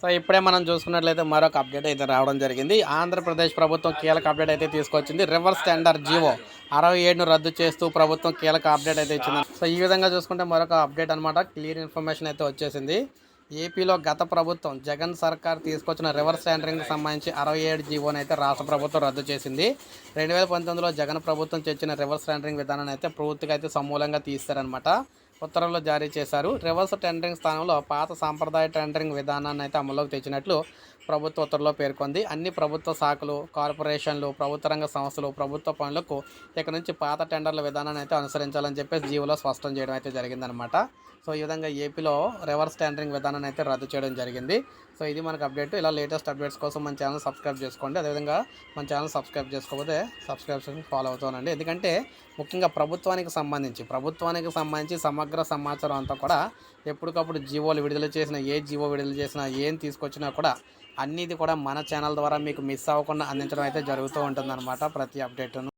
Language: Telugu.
సో ఇప్పుడే మనం చూసుకున్నట్లయితే మరొక అప్డేట్ అయితే రావడం జరిగింది. ఆంధ్రప్రదేశ్ ప్రభుత్వం కీలక అప్డేట్ అయితే తీసుకొచ్చింది. రివర్స్ టెండర్ జీవో అరవై ఏడును రద్దు చేస్తూ ప్రభుత్వం కీలక అప్డేట్ అయితే ఇచ్చింది. సో ఈ విధంగా చూసుకుంటే మరొక అప్డేట్ అనమాట క్లియర్ ఇన్ఫర్మేషన్ అయితే వచ్చేసింది. ఏపీలో గత ప్రభుత్వం జగన్ సర్కార్ తీసుకొచ్చిన రివర్స్ టెండరింగ్కి సంబంధించి అరవై ఏడు జీవోని అయితే రాష్ట్ర ప్రభుత్వం రద్దు చేసింది. రెండు వేల పంతొమ్మిదిలో జగన్ ప్రభుత్వం తెచ్చిన రివర్స్ టెండరింగ్ విధానాన్ని అయితే పూర్తిగా అయితే సమూలంగా తీస్తారనమాట ఉత్తర్వులు జారీ చేశారు. రివర్స్ టెండరింగ్ స్థానంలో పాత సాంప్రదాయ టెండరింగ్ విధానాన్ని అయితే అమల్లోకి తెచ్చినట్లు ప్రభుత్వ ఉత్తర్వులో పేర్కొంది. అన్ని ప్రభుత్వ శాఖలు కార్పొరేషన్లు ప్రభుత్వ రంగ సంస్థలు ప్రభుత్వ పనులకు ఇక నుంచి పాత టెండర్ల విధానాన్ని అయితే అనుసరించాలని చెప్పేసి జీవోలో స్పష్టం చేయడం అయితే జరిగిందనమాట సో ఈ విధంగా ఏపీలో రివర్స్ టెండరింగ్ విధానాన్ని అయితే రద్దు చేయడం జరిగింది. సో ఇది మనకు అప్డేట్. ఇలా లేటెస్ట్ అప్డేట్స్ కోసం మన ఛానల్ సబ్స్క్రైబ్ చేసుకోండి. అదేవిధంగా మన ఛానల్ సబ్స్క్రైబ్ చేసుకోకపోతే సబ్స్క్రిప్షన్ ఫాలో అవుతానండి ఎందుకంటే ముఖ్యంగా ప్రభుత్వానికి సంబంధించి ప్రభుత్వానికి సంబంధించి సమగ్ర సమాచారం అంతా కూడా ఎప్పటికప్పుడు జీవోలు విడుదల చేసిన ఏ జీవో విడుదల చేసినా ఏం తీసుకొచ్చినా కూడా అన్నిది కూడా మన ఛానల్ ద్వారా మీకు మిస్ అవ్వకుండా అందించడం అయితే జరుగుతూ ఉంటుందన్నమాట ప్రతి అప్డేట్ను